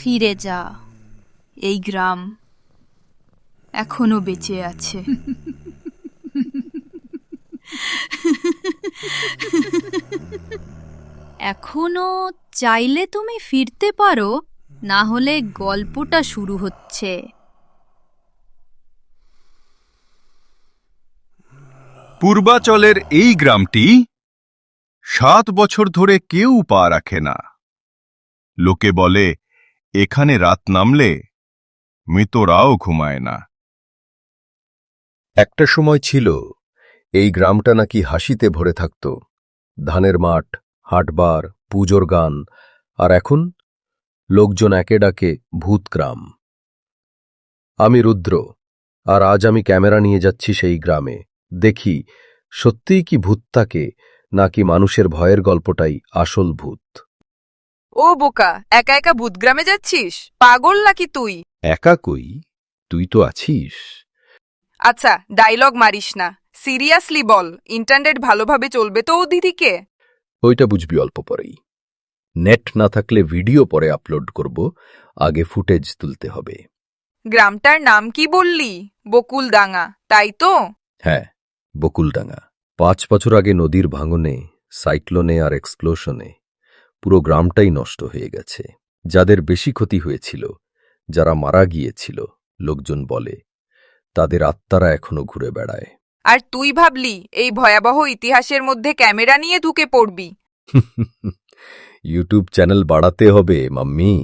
ফিরে যা। এই গ্রাম এখনও বেঁচে আছে। এখনও চাইলে তুমি ফিরতে পারো, না হলে গল্পটা শুরু হচ্ছে। পূর্বাচলের এই গ্রামটি সাত বছর ধরে কেউ পা রাখে না। লোকে বলে এখানে রাত নামলে মৃতরাও ঘুমায় না। একটা সময় ছিল, এই গ্রামটা নাকি হাসিতে ভরে থাকত। ধানের মাঠ, হাটবার, পুজোর গান, আর এখন লোকজন একে ডাকে ভূত গ্রাম। আমি রুদ্র, আর আজ আমি ক্যামেরা নিয়ে যাচ্ছি সেই গ্রামে। দেখি, সত্যিই কি ভূত থাকে নাকি মানুষের ভয়ের গল্পটাই আসল ভূত। ও বোকা একা একা ভূতগ্রামে যাচ্ছিস? পাগল নাকি তুই? একা কই? তুই তো আছিস। আচ্ছা ডায়লগ মারিস না। সিরিয়াসলি বল ইন্টারনেট ভালোভাবে চলবে তো ওদিকে ওইটা বুঝবি অল্প পরেই। নেট না থাকলে ভিডিও পরে আপলোড করব আগে ফুটেজ তুলতে হবে। গ্রামটার নাম কি বললি? বকুলডাঙ্গা তাই তো? হ্যাঁ বকুলডাঙ্গা। পাঁচ বছর আগে নদীর ভাঙনে সাইক্লোনে আর এক্সপ্লোশনে পুরো গ্রামটাই নষ্ট হয়ে গেছে। যাদের বেশি ক্ষতি হয়েছিল যারা মারা গিয়েছিল লোকজন বলে তাদের আত্মারা এখনও ঘুরে বেড়ায়। আর তুই ভাবলি এই ভয়াবহ ইতিহাসের মধ্যে ক্যামেরা নিয়ে ঢুকে পড়বি? ইউটিউব চ্যানেল বাড়াতে হবে মাম্মি।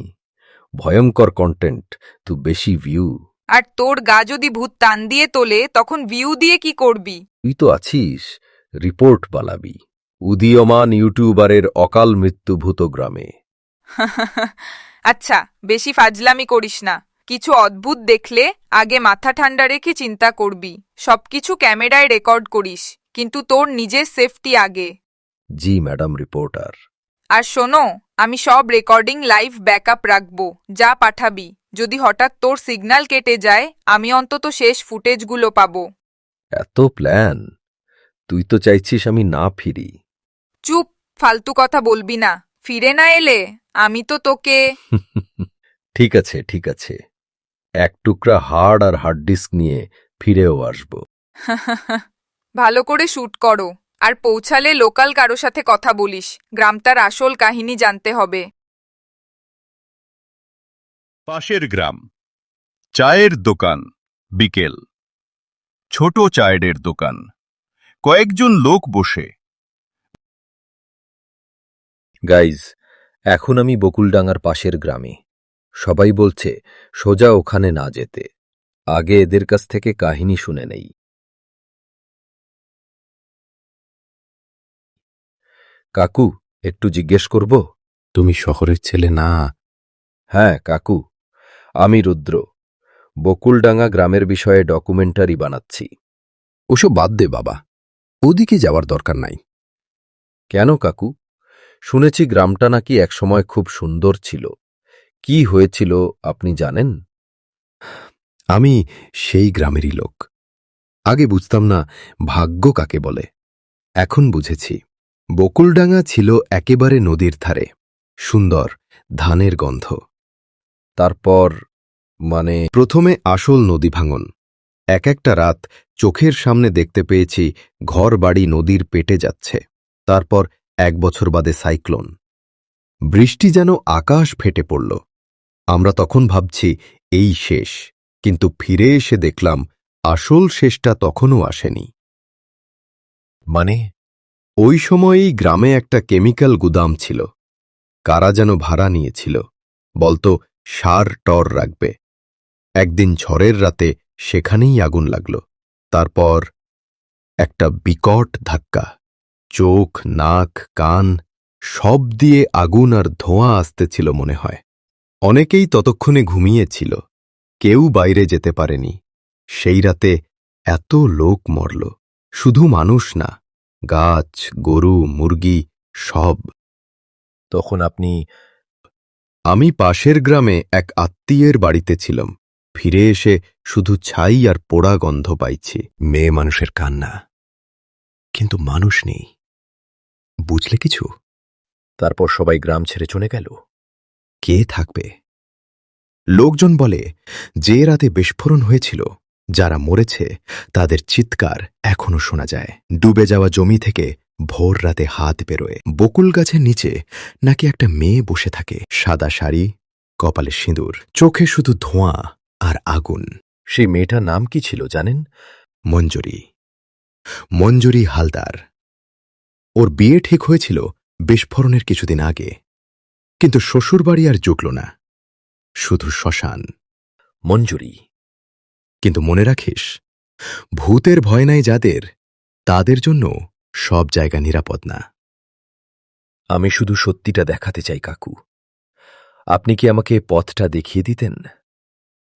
ভয়ঙ্কর কন্টেন্ট তু বেশি ভিউ আর তোর গা যদি ভূত টান দিয়ে তোলে তখন ভিউ দিয়ে কি করবি? তুই তো আছিস রিপোর্ট বালাবি উদীয়মান ইউটিউবারের অকাল মৃত্যুভূত গ্রামে। আচ্ছা বেশি ফাজলামি করিস না। কিছু অদ্ভুত দেখলে আগে মাথা ঠান্ডা রেখে চিন্তা করবি। সবকিছু ক্যামেরায় রেকর্ড করিস কিন্তু তোর নিজের সেফটি আগে। জি ম্যাডাম রিপোর্টার। আর শোনো আমি সব রেকর্ডিং লাইভ ব্যাকআপ রাখব যা পাঠাবি। যদি হঠাৎ তোর সিগন্যাল কেটে যায় আমি অন্তত শেষ ফুটেজগুলো পাবো। এত প্ল্যান? তুই তো চাইছিস আমি না ফিরি। চুপ ফালতু কথা বলবি না। ফিরে না এলে আমি তো তোকে ঠিক আছে ঠিক আছে। এক টুকরা হার্ড আর হার্ড ডিস্ক নিয়ে ফিরেও আসব। ভালো করে শ্যুট করো আর পৌঁছালে লোকাল কারও সাথে কথা বলিস। গ্রামটার আসল কাহিনী জানতে হবে। পাশের গ্রাম চায়ের দোকান বিকেল। ছোট চায়ের দোকান। কয়েকজন লোক বসে গাইজ এখন আমি বকুলডাঙ্গার পাশের গ্রামে। সবাই বলছে সোজা ওখানে না যেতে। আগে এদের কাছ থেকে কাহিনী শুনে নেই। কাকু একটু জিজ্ঞেস করব? তুমি শহরের ছেলে না? হ্যাঁ কাকু। আমি রুদ্র। বকুলডাঙ্গা গ্রামের বিষয়ে ডকুমেন্টারি বানাচ্ছি। ওসব বাদ দে বাবা। ওদিকে যাওয়ার দরকার নাই। কেন কাকু? শুনেছি গ্রামটা নাকি একসময় খুব সুন্দর ছিল। কি হয়েছিল আপনি জানেন? আমি সেই গ্রামেরই লোক। আগে বুঝতাম না ভাগ্য কাকে বলে। এখন বুঝেছি। বকুলডাঙ্গা ছিল একেবারে নদীর ধারে। সুন্দর ধানের গন্ধ। তারপর মানে প্রথমে আসল নদী ভাঙন। এক একটা রাত চোখের সামনে দেখতে পেয়েছি ঘর বাড়ি নদীর পেটে যাচ্ছে। তারপর এক বছর বাদে সাইক্লোন। বৃষ্টি যেন আকাশ ফেটে পড়ল। আমরা তখন ভাবছি, এই শেষ। কিন্তু ফিরে এসে দেখলাম, আসল শেষটা তখনও আসেনি। মানে? ওই সময়েই গ্রামে একটা কেমিক্যাল গুদাম ছিল। কারা যেন ভাড়া নিয়েছিল। বলতো, সার টর রাখবে। একদিন ঝড়ের রাতে সেখানেই আগুন লাগল। তারপর একটা বিকট ধাক্কা। চোখ নাক কান সব দিয়ে আগুন আর ধোঁয়া আসতেছিল মনে হয়। অনেকেই ততক্ষণে ঘুমিয়েছিল। কেউ বাইরে যেতে পারেনি। সেই রাতে এত লোক মরল। শুধু মানুষ না গাছ গরু মুরগি সব। তখন আপনি আমি পাশের গ্রামে এক আত্মীয়ের বাড়িতে ছিলাম। ফিরে এসে শুধু ছাই আর পোড়া গন্ধ পাইছি। মেয়ে মানুষের কান্না। কিন্তু মানুষ নেই। বুঝলে কিছু? তারপর সবাই গ্রাম ছেড়ে চলে গেল। কে থাকবে? লোকজন বলে, যে রাতে বিস্ফোরণ হয়েছিল, যারা মরেছে, তাদের চিৎকার এখনও শোনা যায়। ডুবে যাওয়া জমি থেকে ভোর রাতে হাত বেরোয়। বকুল গাছের নিচে নাকি একটা মেয়ে বসে থাকে। সাদা শাড়ি, কপালে সিঁদুর, চোখে শুধু ধোঁয়া আর আগুন। সেই মেয়েটার নাম কি ছিল জানেন? মঞ্জুরি। মঞ্জুরি হালদার। ওর বিয়ে ঠিক হয়েছিল বিস্ফোরণের কিছুদিন আগে। কিন্তু শ্বশুরবাড়ি আর জুকল না। শুধু শ্মশান। মঞ্জুরি। কিন্তু মনে রাখিস, ভূতের ভয় নাই যাদের, তাদের জন্য সব জায়গা নিরাপদ না। আমি শুধু সত্যিটা দেখাতে চাই, কাকু। আপনি কি আমাকে পথটা দেখিয়ে দিতেন?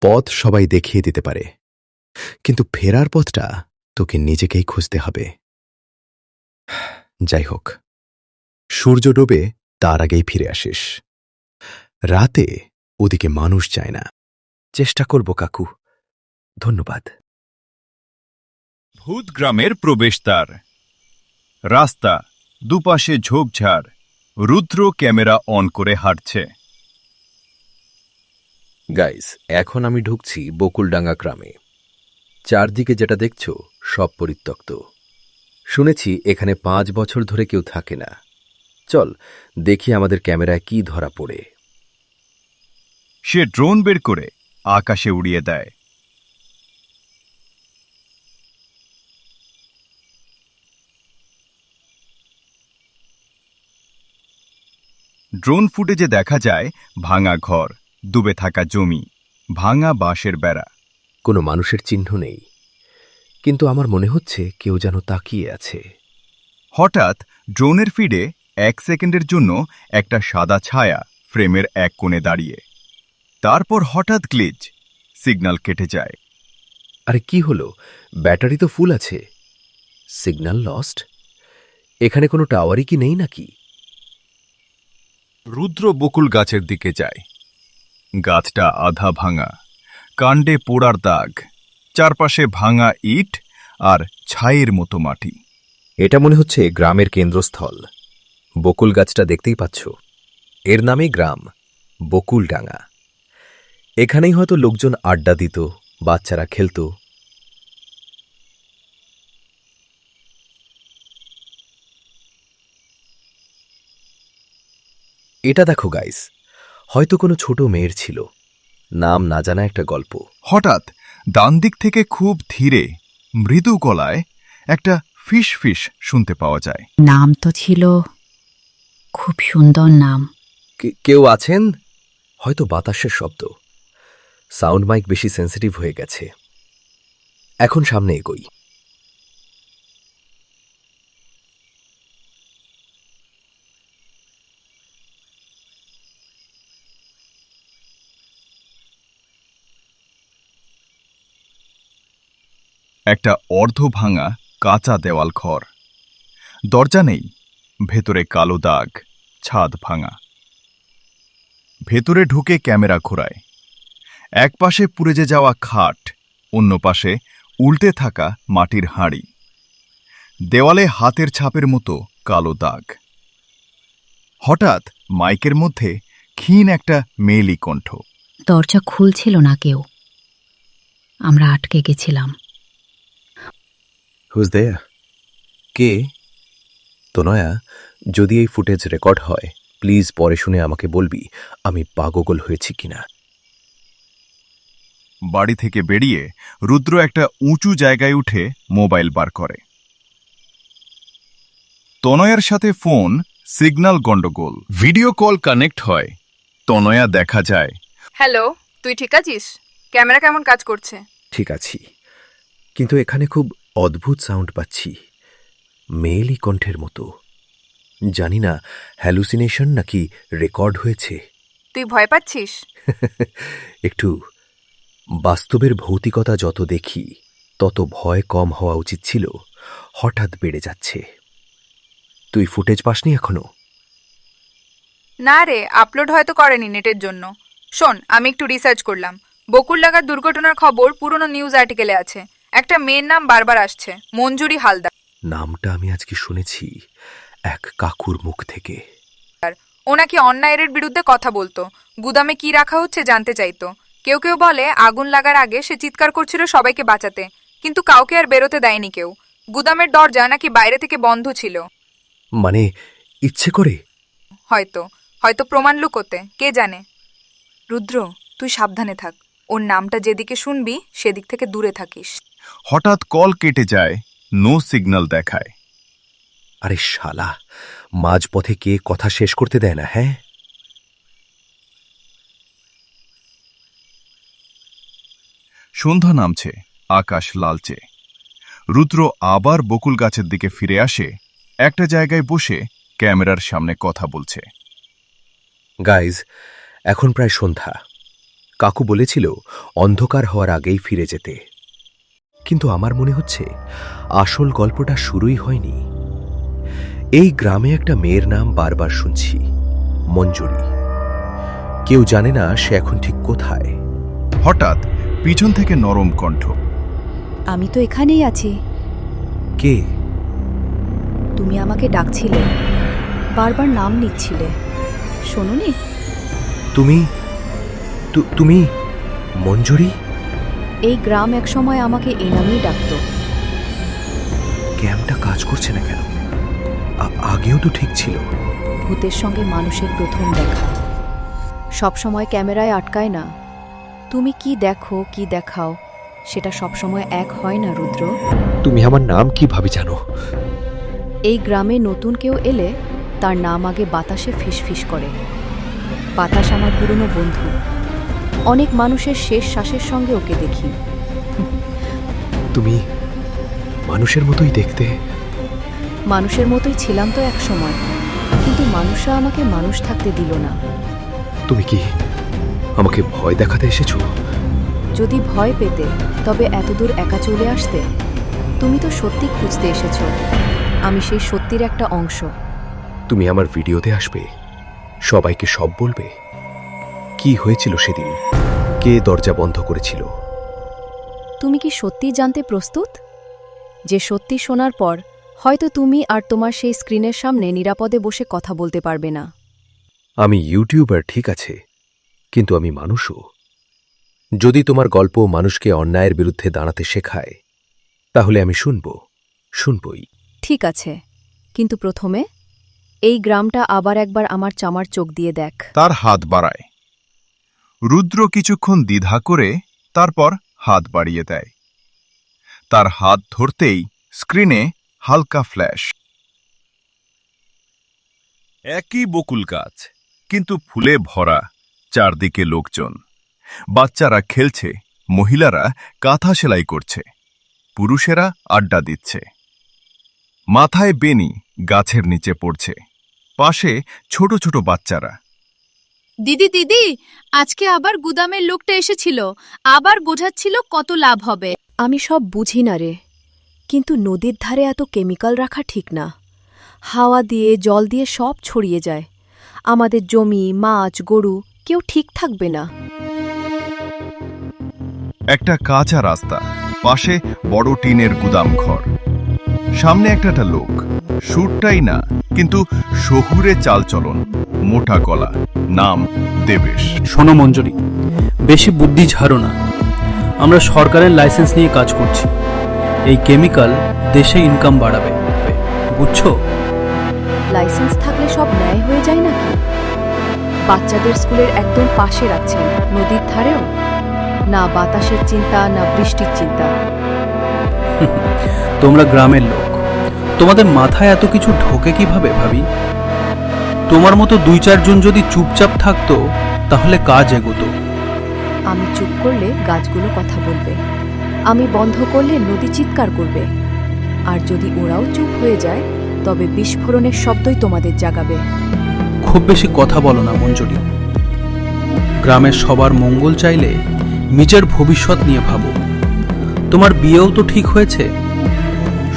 পথ সবাই দেখিয়ে দিতে পারে। কিন্তু ফেরার পথটা তোকে নিজেকেই খুঁজতে হবে। যাই হোক সূর্য ডোবে তার আগেই ফিরে আসিস। রাতে ওদিকে মানুষ যায় না। চেষ্টা করব কাকু। ধন্যবাদ। ভূত গ্রামের প্রবেশদ্বার। রাস্তা দুপাশে ঝোপঝাড়। রুদ্র ক্যামেরা অন করে হাঁটছে। গাইস এখন আমি ঢুকছি বকুলডাঙ্গা গ্রামে। চারদিকে যেটা দেখছ সব পরিত্যক্ত। শুনেছি এখানে পাঁচ বছর ধরে কেউ থাকে না। চল দেখি আমাদের ক্যামেরায় কি ধরা পড়ে। সে ড্রোন বের করে আকাশে উড়িয়ে দেয়। ড্রোন ফুটেজে দেখা যায় ভাঙা ঘর ডুবে থাকা জমি ভাঙা বাঁশের বেড়া। কোনো মানুষের চিহ্ন নেই। কিন্তু আমার মনে হচ্ছে কেউ যেন তাকিয়ে আছে। হঠাৎ ড্রোনের ফিডে এক সেকেন্ডের জন্য একটা সাদা ছায়া ফ্রেমের এক কোণে দাঁড়িয়ে। তারপর হঠাৎ গ্লিচ সিগন্যাল কেটে যায়। আরে কি হলো? ব্যাটারি তো ফুল আছে। Signal lost? এখানে কোনো টাওয়ারই কি নেই নাকি? রুদ্র বকুল গাছের দিকে যায়। গাছটা আধা ভাঙা কাণ্ডে পোড়ার দাগ। চারপাশে ভাঙা ইট আর ছাইয়ের মতো মাটি। এটা মনে হচ্ছে গ্রামের কেন্দ্রস্থল। বকুল গাছটা দেখতেই পাচ্ছ। এর নামই গ্রাম বকুলডাঙ্গা। এখানেই হয়তো লোকজন আড্ডা দিত বাচ্চারা খেলত। এটা দেখো গাইস হয়তো কোনো ছোট মেয়ের ছিল। নাম না জানা একটা গল্প। হঠাৎ ডান দিক থেকে খুব ধীরে মৃদু গলায় একটা ফিস ফিস শুনতে পাওয়া যায়। নাম তো ছিল খুব সুন্দর নাম। কেউ আছেন? হয়তো বাতাসের শব্দ। সাউন্ড মাইক বেশি সেন্সিটিভ হয়ে গেছে। এখন সামনে এগোই। একটা অর্ধ ভাঙা কাঁচা দেওয়াল ঘর। দরজা নেই, ভেতরে কালো দাগ, ছাদ ভাঙা। ভেতরে ঢুকে ক্যামেরা ঘোরায়। এক পাশে পুড়ে যাওয়া খাট, অন্য পাশে উল্টে থাকা মাটির হাঁড়ি। দেওয়ালে হাতের ছাপের মতো কালো দাগ। হঠাৎ মাইকের মধ্যে ক্ষীণ একটা মেয়েলি কণ্ঠ। দরজা খুলছিল না কেউ। আমরা আটকে গেছিলাম। হুজ দেয়া কে? তনয়া যদি এই ফুটেজ রেকর্ড হয় প্লিজ পরে শুনে আমাকে বলবি আমি পাগল হয়েছি কিনা। বাড়ি থেকে বেরিয়ে রুদ্র একটা উঁচু জায়গায় উঠে মোবাইল বার করে। তনয়ার সাথে ফোন সিগন্যাল গন্ডগোল। ভিডিও কল কানেক্ট হয় তনয়া দেখা যায়। হ্যালো তুই ঠিক আছিস? ক্যামেরা কেমন কাজ করছে? ঠিক আছি। কিন্তু এখানে খুব অদ্ভুত সাউন্ড পাচ্ছি। মেয়েলি কণ্ঠের মতো। জানি না হ্যালুসিনেশন নাকি রেকর্ড হয়েছে। তুই ভয় পাচ্ছিস? একটু বাস্তবের ভৌতিকতা যত দেখি তত ভয় কম হওয়া উচিত ছিল। হঠাৎ বেড়ে যাচ্ছে। তুই ফুটেজ পাসনি এখনও? না রে আপলোড হয়তো করেনি নেটের জন্য। শোন আমি একটু রিসার্চ করলাম। বকুল লাগার দুর্ঘটনার খবর পুরনো নিউজ আর্টিকেলে আছে। একটা মেয়ের নাম বারবার আসছে মঞ্জুরি হালদার। নামটা আমি আজকে শুনেছি এক কাকুর মুখ থেকে। ও নাকি অন্যায়ের বিরুদ্ধে কথা বলতো। গুদামে কি রাখা হচ্ছে জানতে চাইতো। কেউ কেউ বলে আগুন লাগার আগে সে চিৎকার করছিল সবাইকে বাঁচাতে। কিন্তু কাউকে আর বেরোতে দেয়নি কেউ। গুদামের দরজা নাকি বাইরে থেকে বন্ধ ছিল। মানে ইচ্ছে করে? হয়তো। হয়তো প্রমাণ লুকোতে কে জানে? রুদ্র তুই সাবধানে থাক। ওর নামটা যেদিকে শুনবি সেদিক থেকে দূরে থাকিস। হঠাৎ কল কেটে যায় নো সিগন্যাল দেখায়। আরে শালা মাঝপথে কে কথা শেষ করতে দেয় না হ্যাঁ? সন্ধ্যা নামছে আকাশ লালচে। রুদ্র আবার বকুল গাছের দিকে ফিরে আসে একটা জায়গায় বসে ক্যামেরার সামনে কথা বলছে। গাইজ এখন প্রায় সন্ধ্যা। কাকু বলেছিল অন্ধকার হওয়ার আগেই ফিরে যেতে। কিন্তু আমার মনে হচ্ছে আসল গল্পটা শুরুই হয়নি। এই গ্রামে একটা মেয়ের নাম বারবার শুনছি মঞ্জুরি। কেউ জানে না সে এখন ঠিক কোথায়। হঠাৎ পিছন থেকে নরম কণ্ঠ। আমি তো এখানেই আছি। কে? তুমি আমাকে ডাকছিলে। বারবার নাম নিচ্ছিলে। শোনোনি? তুমি? তু- তুমি মঞ্জুরি? এই গ্রাম একসময় আমাকে এ নামেই ডাকতো। ক্যামটা কাজ করছে না কেন? আগেও তো ঠিক ছিল। ভূতের সঙ্গে মানুষের প্রথম দেখা। সব সময় ক্যামেরায় আটকায় না। তুমি কি দেখো কি দেখাও সেটা সব সময় এক হয় না রুদ্র। তুমি আমার নাম কীভাবে জানো? এই গ্রামে নতুন কেউ এলে তার নাম আগে বাতাসে ফিসফিস করে। বাতাস আমার পুরনো বন্ধু। অনেক মানুষের শেষ শ্বাসের সঙ্গে ওকে দেখি। তুমি মানুষের মতোই দেখতে। মানুষের মতোই ছিলাম তো এক সময় কিন্তু মানুষরা আমাকে মানুষ থাকতে দিল না। তুমি কি আমাকে ভয় দেখাতে এসেছ? যদি ভয় পেতে তবে এতদূর একা চলে আসতে? তুমি তো সত্যি খুঁজতে এসেছ। আমি সেই সত্যির একটা অংশ। তুমি আমার ভিডিওতে আসবে। সবাইকে সব বলবে। কি হয়েছিল সেদিন? কে দরজা বন্ধ করেছিল? তুমি কি সত্যি জানতে প্রস্তুত? যে সত্যি শোনার পর হয়তো তুমি আর তোমার সেই স্ক্রিনের সামনে নিরাপদে বসে কথা বলতে পারবে না। আমি ইউটিউবার ঠিক আছে কিন্তু আমি মানুষও। যদি তোমার গল্প মানুষকে অন্যায়ের বিরুদ্ধে দাঁড়াতে শেখায় তাহলে আমি শুনব শুনবই। ঠিক আছে কিন্তু প্রথমে এই গ্রামটা আবার একবার আমার চামার চোখ দিয়ে দেখ। তার হাত বাড়ায়। রুদ্র কিছুক্ষণ দ্বিধা করে তারপর হাত বাড়িয়ে দেয়। তার হাত ধরতেই স্ক্রিনে হালকা ফ্ল্যাশ। একই বকুল গাছ, কিন্তু ফুলে ভরা চারদিকে লোকজন। বাচ্চারা খেলছে, মহিলারা কাঁথা সেলাই করছে, পুরুষেরা আড্ডা দিচ্ছে। মাথায় বেনি গাছের নিচে পড়ছে, পাশে ছোট ছোট বাচ্চারা। দিদি দিদি আজকে আবার গুদামের লোকটা এসেছিল। আবার বোঝাচ্ছিল কত লাভ হবে। আমি সব বুঝি না রে কিন্তু নদীর ধারে এত কেমিক্যাল রাখা ঠিক না। হাওয়া দিয়ে জল দিয়ে সব ছড়িয়ে যায়। আমাদের জমি মাছ গরু কেউ ঠিক থাকবে না। একটা কাঁচা রাস্তা পাশে বড় টিনের গুদাম ঘর। সামনে একটা লোক। সুরটাই না কিন্তু শহুরে চালচলন। মোটা গলা। নাম দেবেশ। শোনো মঞ্জুরি বেশি বুদ্ধি ঝাড়ো না। আমরা সরকারের লাইসেন্স নিয়ে কাজ করছি। এই কেমিক্যাল দেশে ইনকাম বাড়াবে। বুঝছ? লাইসেন্স থাকলে সব ন্যায় হয়ে যায় নাকি? বাচ্চাদের স্কুলের একদম পাশে রাখছেন নদীর ধারেও? না বাতাসের চিন্তা না বৃষ্টির চিন্তা। তোমরা গ্রামের লোক। তোমাদের মাথায় এত কিছু ঢোকে কীভাবে ভাবি? তোমার মতো দুই চারজন যদি চুপচাপ থাকতো তাহলে কাজ এগোতো। আমি চুপ করলে গাছগুলো কথা বলবে। আমি বন্ধ করলে নদী চিৎকার করবে। আর যদি ওরাও চুপ হয়ে যায় তবে বিস্ফোরণের শব্দই তোমাদের জাগাবে। খুব বেশি কথা বলো না মঞ্জুরি। গ্রামের সবার মঙ্গল চাইলে নিজের ভবিষ্যৎ নিয়ে ভাবো। তোমার বিয়েও তো ঠিক হয়েছে।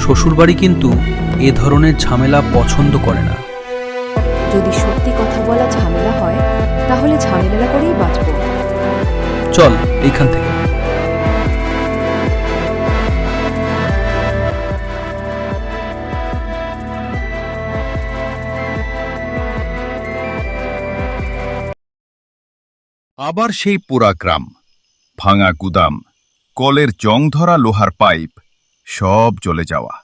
শ্বশুরবাড়ি কিন্তু এ ধরনের ঝামেলা পছন্দ করে না। যদি সত্যি কথা বলা ঝামেলা হয় তাহলে ঝামেলা করেই বাঁচব। চল এইখান থেকে। আবার সেই পোড়া গ্রাম। ভাঙা গুদাম কলের জং ধরা লোহার পাইপ সব চলে যাওয়া।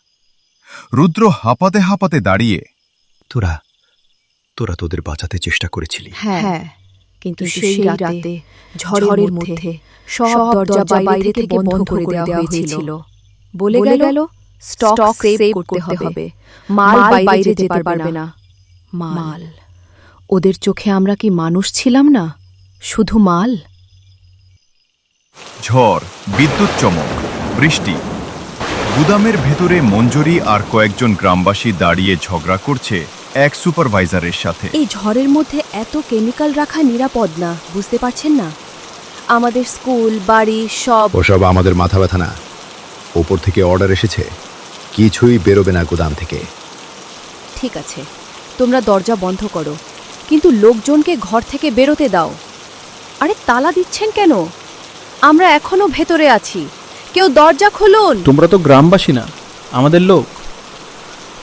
রুদ্র হাঁপাতে হাঁপাতে দাঁড়িয়ে তোরা তোরা তোদের বাঁচাতে চেষ্টা করেছিলি। হ্যাঁ। কিন্তু সেই রাতে ঝড়ের মধ্যে সব দরজা বাইরে থেকে বন্ধ করে দেওয়া হয়েছিল। বলে গেল স্টক সেভ করতে হবে। মাল বাইরে যেতে পারবে না। মাল। ওদের চোখে আমরা কি মানুষ ছিলাম না? শুধু মাল? ঝড় বিদ্যুৎ চমক বৃষ্টি। গুদামের ভেতরে মঞ্জুরি আর কয়েকজন গ্রামবাসী দাঁড়িয়ে ঝগড়া করছে এক সুপারভাইজারের সাথে। এই ঝড়ের মধ্যে এত কেমিক্যাল রাখা নিরাপদ না বুঝতে পারছেন না? আমাদের স্কুল বাড়ি সব ওসব আমাদের মাথা ব্যথা না। ওপর থেকে অর্ডার এসেছে। কিছুই বেরোবে না গুদাম থেকে। ঠিক আছে তোমরা দরজা বন্ধ করো। কিন্তু লোকজনকে ঘর থেকে বেরোতে দাও। আরে তালা দিচ্ছেন কেন? আমরা এখনও ভেতরে আছি। কেউ দরজা খুলুন! তোমরা তো গ্রামবাসী না আমাদের লোক।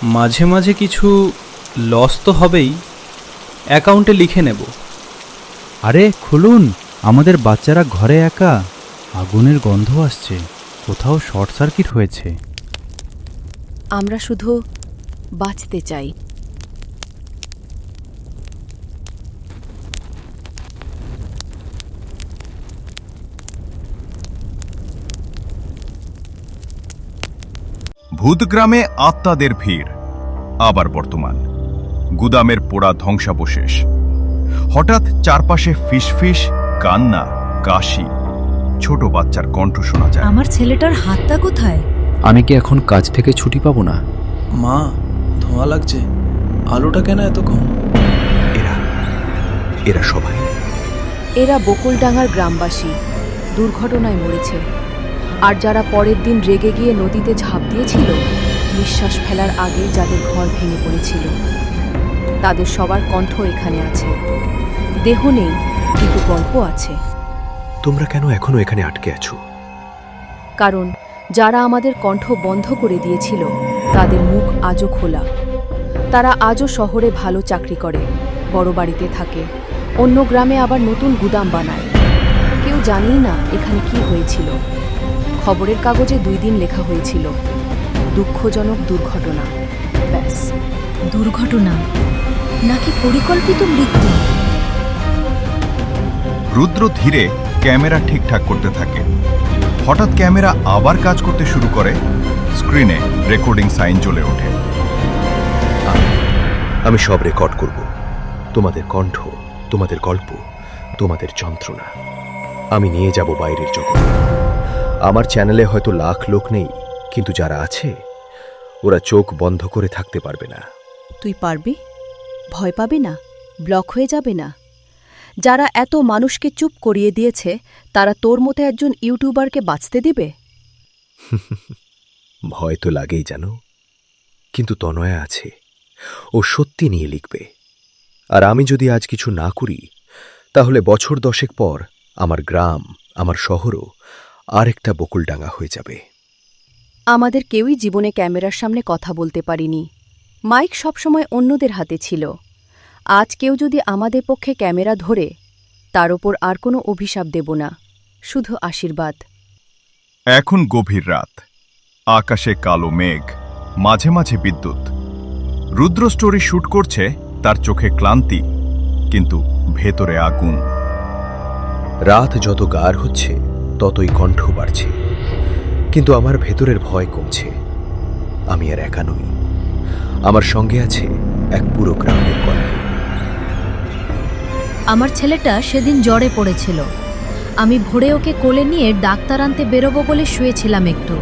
মাঝে মাঝে কিছু লস তো হবেই। অ্যাকাউন্টে লিখে নেব। আরে খুলুন। আমাদের বাচ্চারা ঘরে একা। আগুনের গন্ধ আসছে। কোথাও শর্ট সার্কিট হয়েছে। আমরা শুধু বাঁচতে চাই। ভূতগ্রামে আত্মাদের ভিড় আবার বর্তমান। গুদামের পোড়া ধ্বংসাবশেষ। হঠাৎ চারপাশে ফিসফিস কান্না কাশি ছোট বাচ্চার কণ্ঠ শোনা যায়। আমার ছেলেটার হাতটা কোথায়? আমি কি এখন কাজ থেকে ছুটি পাবো না? মা ধোঁয়া লাগছে। আলোটা কেন এত কম? এরা এরা সবাই। এরা বকুলডাঙ্গার গ্রামবাসী। দুর্ঘটনায় মরেছে। আর যারা পরের দিন রেগে গিয়ে নদীতে ঝাঁপ দিয়েছিল নিঃশ্বাস ফেলার আগে যাদের ঘর ভেঙে পড়েছিল। তাদের সবার কণ্ঠ এখানে আছে। দেহ নেই কিন্তু গল্প আছে। তোমরা কেন এখনও এখানে আটকে আছো? কারণ যারা আমাদের কণ্ঠ বন্ধ করে দিয়েছিল তাদের মুখ আজও খোলা। তারা আজও শহরে ভালো চাকরি করে বড় বাড়িতে থাকে অন্য গ্রামে আবার নতুন গুদাম বানায়। কেউ জানেই না এখানে কি হয়েছিল। খবরের কাগজে দুই দিন লেখা হয়েছিল দুঃখজনক দুর্ঘটনা। ব্যাস। দুর্ঘটনা নাকি পরিকল্পিত মৃত্যু? রুদ্র ধীরে ক্যামেরা ঠিকঠাক করতে থাকে। হঠাৎ ক্যামেরা আবার কাজ করতে শুরু করে স্ক্রিনে রেকর্ডিং সাইন জ্বলে ওঠে। আমি সব রেকর্ড করব। তোমাদের কণ্ঠ তোমাদের গল্প তোমাদের যন্ত্রণা। আমি নিয়ে যাব বাইরের জগৎ আমার চ্যানেলে হয়তো লাখ লোক নেই কিন্তু যারা আছে ওরা চোখ বন্ধ করে থাকতে পারবে না। তুই পারবি? ভয় পাবে না ব্লক হয়ে যাবে না। যারা এত মানুষকে চুপ করিয়ে দিয়েছে তারা তোর মতো একজন ইউটিউবারকে বাঁচতে দিবে? ভয় তো লাগেই জানো। কিন্তু তনয়া আছে। ও সত্যি নিয়ে লিখবে। আর আমি যদি আজ কিছু না করি তাহলে বছর দশেক পর আমার গ্রাম আমার শহরও আরেকটা বকুলডাঙ্গা হয়ে যাবে। আমাদের কেউই জীবনে ক্যামেরার সামনে কথা বলতে পারিনি। মাইক সবসময় অন্যদের হাতে ছিল। আজ কেউ যদি আমাদের পক্ষে ক্যামেরা ধরে তার ওপর আর কোনো অভিশাপ দেব না শুধু আশীর্বাদ। এখন গভীর রাত। আকাশে কালো মেঘ মাঝে মাঝে বিদ্যুৎ। রুদ্র স্টোরি শ্যুট করছে তার চোখে ক্লান্তি কিন্তু ভেতরে আগুন। রাত যত গাঢ় হচ্ছে ততই কণ্ঠ বাড়ছে। কিন্তু আমার ভেতরের ভয় কমছে। আমি আর একা নই। আমার সঙ্গে আছে এক পুরো গ্রামের গল্প আমার ছেলেটা সেদিন জ্বরে পড়েছিল। আমি ভোরে ওকে কোলে নিয়ে ডাক্তার আনতে বেরোবো বলে শুয়েছিলাম একটু।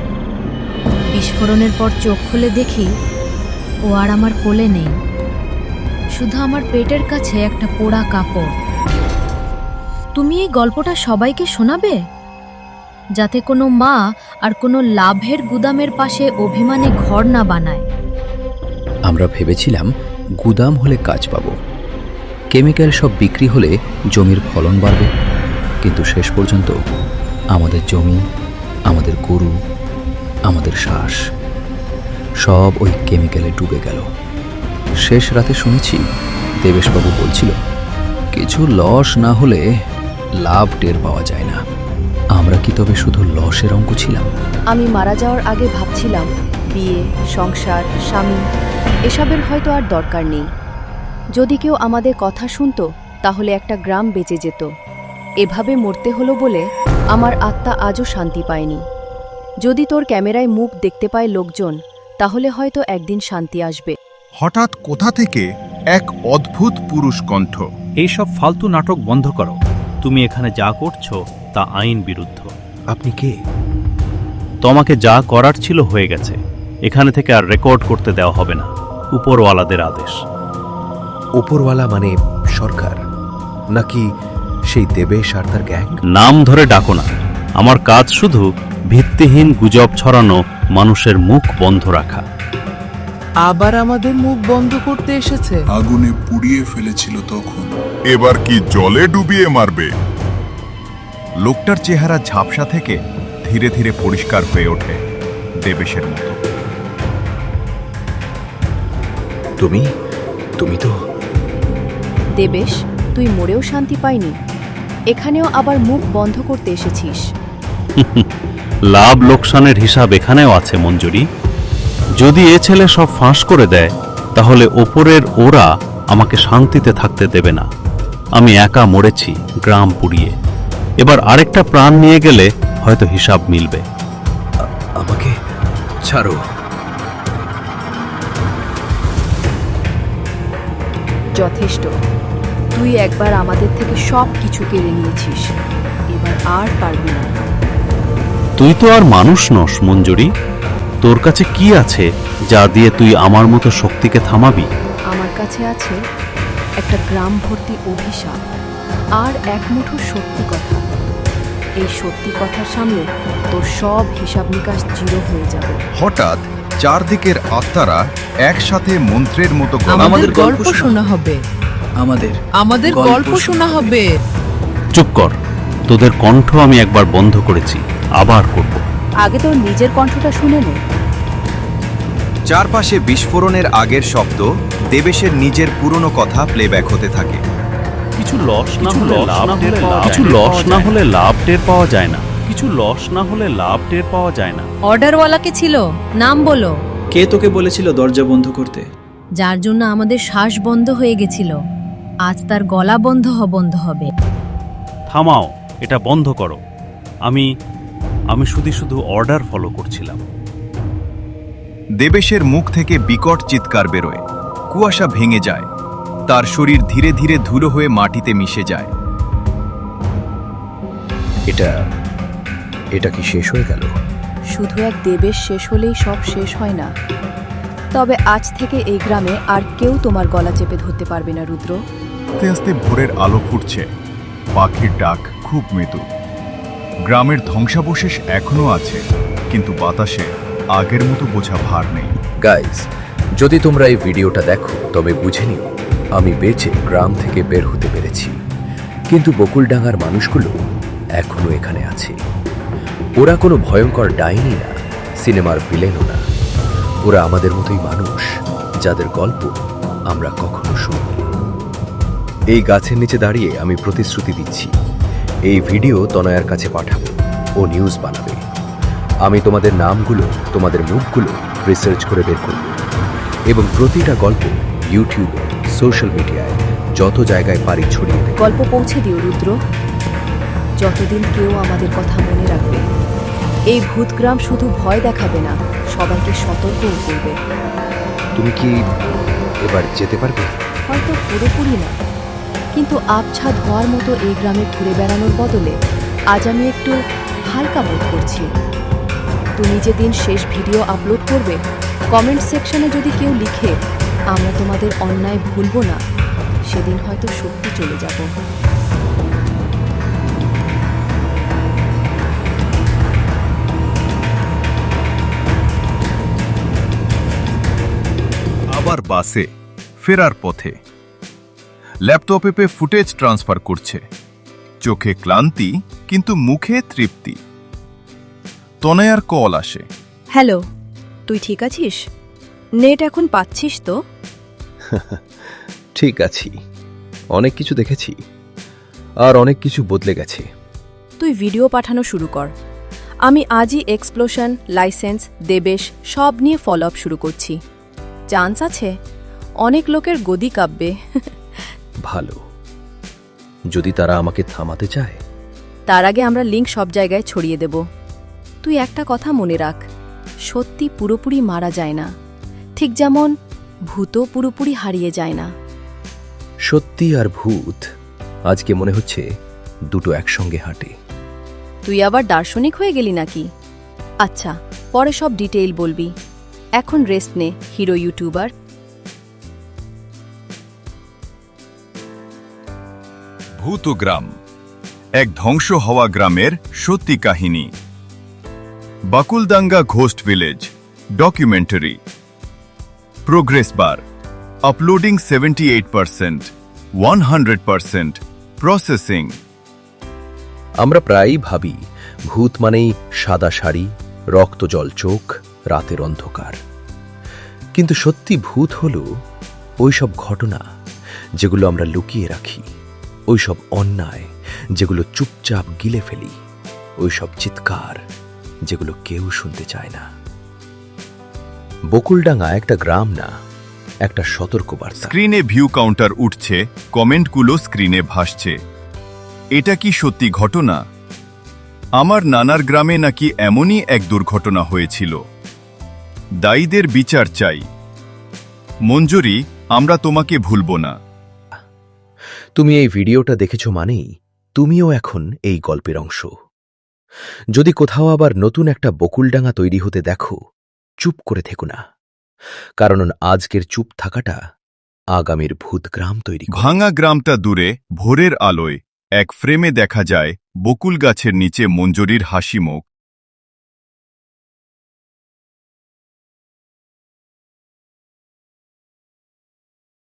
বিস্ফোরণের পর চোখ খুলে দেখি ও আর আমার কোলে নেই। শুধু আমার পেটের কাছে একটা পোড়া কাপড়। তুমি এই গল্পটা সবাইকে শোনাবে? যাতে কোনো মা আর কোনো লাভের গুদামের পাশে অভিমানে ঘর না বানায়। আমরা ভেবেছিলাম গুদাম হলে কাজ পাব। কেমিক্যাল সব বিক্রি হলে জমির ফলন বাড়বে। কিন্তু শেষ পর্যন্ত আমাদের জমি, আমাদের গরু, আমাদের শ্বাস, সব ওই কেমিক্যালে ডুবে গেল। শেষ রাতে শুনেছি দেবেশবাবু বলছিল, কিছু লস না হলে লাভ টের পাওয়া যায় না। আমরা কি তবে শুধু লসের অঙ্ক ছিলাম? আমি মারা যাওয়ার আগে ভাবছিলাম, বিয়ে, সংসার, স্বামী এসবের হয়তো আর দরকার নেই। যদি কেউ আমাদের কথা শুনতো তাহলে একটা গ্রাম বেঁচে যেত। এভাবে মরতে হলো বলে আমার আত্মা আজও শান্তি পায়নি। যদি তোর ক্যামেরায় মুখ দেখতে পায় লোকজন তাহলে হয়তো একদিন শান্তি আসবে। হঠাৎ কোথা থেকে এক অদ্ভুত পুরুষ কণ্ঠ। এইসব ফালতু নাটক বন্ধ করো। তুমি এখানে যা করছ তা আইন বিরুদ্ধ। আপনি কে? তোমাকে যা করার ছিল হয়ে গেছে। এখানে থেকে আর রেকর্ড করতে দেওয়া হবে না। উপরওয়ালাদের আদেশ। ওপরওয়ালা মানে সরকার নাকি সেই দেবেশ আর তার গ্যাং? নাম ধরে ডাকো না। আমার কাজ শুধু ভিত্তিহীন গুজব ছড়ানো মানুষের মুখ বন্ধ রাখা। আবার আমাদের মুখ বন্ধ করতে এসেছে। আগুনে পুড়িয়ে ফেলেছিল তখন। এবার কি জলে ডুবিয়ে মারবে? লোকটার চেহারা ঝাপসা থেকে ধীরে ধীরে পরিষ্কার হয়ে ওঠে দেবেশের মতো। তুমি? তুমি তো দেবেশ তুই মরেও শান্তি পাইনি। এখানেও আবার মুখ বন্ধ করতে এসেছিস। লাভ লোকসানের হিসাব এখানেও আছে মঞ্জুরি। যদি এ ছেলে সব ফাঁস করে দেয় তাহলে ওপরের ওরা আমাকে শান্তিতে থাকতে দেবে না। আমি একা মরেছি গ্রাম পুড়িয়ে। এবার আরেকটা প্রাণ নিয়ে গেলে হয়তো হিসাব মিলবে। আমাকে ছাড়ো। যথেষ্ট। তুই একবার আমাদের থেকে সব কিছু কেড়ে নিয়েছিস। এবার আর পারবি না। তুই তো আর মানুষ নস মঞ্জুরি। তোর কাছে কি আছে যা দিয়ে তুই আমার মতো শক্তিকে থামাবি? আমার কাছে আছে একটা গ্রাম ভর্তি অভিশাপ আর এক মুঠো সত্যি কথা। এই সত্যি কথার সামনে তোর সব হিসাব নিকাশ জিরো হয়ে যাবে। হঠাৎ চারদিকের আত্মারা একসাথে মন্ত্রের মতো আমাদের গল্প শোনা। হবে। আমাদের আমাদের গল্প শোনা হবে। চুপ কর। তোদের কণ্ঠ আমি একবার বন্ধ করেছি আবার করব। আগে তোর নিজের কণ্ঠটা শুনে নে। চারপাশে বিস্ফোরণের আগের শব্দ দেবেশের নিজের পুরনো কথা প্লেব্যাক হতে থাকে। কিছু লস না হলে লাভ টের পাওয়া কিছু লস না। হলে লাভ টের পাওয়া যায় না। কিছু লস না হলে লাভ টের পাওয়া যায় না। অর্ডারওয়ালাকে ছিল? নাম বলো। কে তোকে বলেছিল দরজা বন্ধ করতে? যার জন্য আমাদের শ্বাস বন্ধ হয়ে গেছিল। আজ তার গলা বন্ধ হ বন্ধ হবে। থামাও এটা বন্ধ করো। আমি আমি শুধু শুধু অর্ডার ফলো করছিলাম। দেবেশের মুখ থেকে বিকট চিৎকার বেরোয়। কুয়াশা ভেঙে যায়। তার শরীর ধীরে ধীরে ধুলো হয়ে মাটিতে মিশে যায়। এটা এটা কি শেষ হয়ে গেল? শুধু এক দেবেশ শেষ হলেই সব শেষ হয় না। তবে আজ থেকে এই গ্রামে আর কেউ তোমার গলা চেপে ধরতে পারবে না রুদ্র। আস্তে আস্তে ভোরের আলো ফুটছে। পাখির ডাক খুব মৃদু। গ্রামের ধ্বংসাবশেষ এখনও আছে কিন্তু বাতাসে আগের মতো বোঝা ভার নেই। গাইজ যদি তোমরা এই ভিডিওটা দেখো তবে বুঝে নিও আমি বেঁচে গ্রাম থেকে বের হতে পেরেছি। কিন্তু বকুলডাঙ্গার মানুষগুলো এখনও এখানে আছে। ওরা কোনো ভয়ঙ্কর ডাইনি না, সিনেমার ভিলেনও না। ওরা আমাদের মতোই মানুষ, যাদের গল্প আমরা কখনো শুনিনি। এই গাছের নিচে দাঁড়িয়ে আমি প্রতিশ্রুতি দিচ্ছি, এই ভিডিও তনয়ার কাছে পাঠাবো ও নিউজ বানাবে। আমি তোমাদের নামগুলো, তোমাদের মুখগুলো রিসার্চ করে বের করব এবং প্রতিটা গল্প ইউটিউবে সোশ্যাল মিডিয়ায় যত জায়গায় পারি ছড়িয়ে গল্প পৌঁছে দিও, রুদ্র। যতদিন কেউ আমাদের কথা মনে রাখবে এই ভূতগ্রাম শুধু ভয় দেখাবে না সবাইকে সতর্কও করবে। তুমি কি এবার যেতে পারবে? হয়তো পুরোপুরি না। কিন্তু আবছা হওয়ার মতো এই গ্রামে ঘুরে বেড়ানোর বদলে আজ আমি একটু হালকা বোধ করছি। তুমি যেদিন শেষ ভিডিও আপলোড করবে কমেন্ট সেকশনে যদি কেউ লিখে আমরা তোমাদের অন্যায় ভুলবো না সেদিন হয়তো সত্যি চলে যাব। আবার বাসে ফেরার পথে। ল্যাপটপে পে ফুটেজ ট্রান্সফার করছে। চোখে ক্লান্তি কিন্তু মুখে তৃপ্তি। তনয়ার কল আসে। হ্যালো তুই ঠিক আছিস? নেট এখন পাচ্ছিস তো? ঠিক আছি। অনেক কিছু দেখেছি। আর অনেক কিছু বদলে গেছে। তুই ভিডিও পাঠানো শুরু কর। আমি আজই এক্সপ্লোশন লাইসেন্স দেবেশ সব নিয়ে ফলো আপ শুরু করছি। চান্স আছে? অনেক লোকের গদি কাঁপবে। ভালো। যদি তারা আমাকে থামাতে চায়? তার আগে আমরা লিঙ্ক সব জায়গায় ছড়িয়ে দেব। তুই একটা কথা মনে রাখ। সত্যি পুরোপুরি মারা যায় না। ঠিক যেমন ভূতও পুরোপুরি হারিয়ে যায় না। সত্যি আর ভূত আজকে মনে হচ্ছে দুটো একসঙ্গে হাঁটে। তুই আবার দার্শনিক হয়ে গেলি নাকি? আচ্ছা পরে সব ডিটেইল বলবি। এখন রেস্ট নে হিরো ইউটিউবার ভূতগ্রাম এক ধ্বংস হওয়া গ্রামের সত্যি কাহিনী। Bakuldanga ghost village documentary progress bar uploading seventy eight percent one hundred percent processing আমরা প্রায়ই ভাবি ভূত মানেই সাদা শাড়ি রক্ত জল চোখ রাতের অন্ধকার। কিন্তু সত্যি ভূত হল ওইসব ঘটনা যেগুলো আমরা লুকিয়ে রাখি, ওইসব অন্যায় যেগুলো চুপচাপ গিলে ফেলি, ওইসব চিৎকার যেগুলো কেউ শুনতে চায় না। বকুলডাঙ্গা একটা গ্রাম না, একটা সতর্কবার্তা। স্ক্রিনে ভিউ কাউন্টার উঠছে, কমেন্টগুলো স্ক্রিনে ভাসছে। এটা কি সত্যি ঘটনা? আমার নানার গ্রামে নাকি এমনই এক দুর্ঘটনা হয়েছিল। দায়ীদের বিচার চাই। মঞ্জুরি আমরা তোমাকে ভুলব না। তুমি এই ভিডিওটা দেখেছ মানেই তুমিও এখন এই গল্পের অংশ। যদি কোথাও আবার নতুন একটা বকুলডাঙ্গা তৈরি হতে দেখো চুপ করে থেকো না। কারণ আজকের চুপ থাকাটা আগামীর ভূতগ্রাম তৈরি ভাঙা গ্রামটা দূরে ভোরের আলোয় এক ফ্রেমে দেখা যায় বকুল গাছের নিচে মঞ্জুরির হাসি মুখ।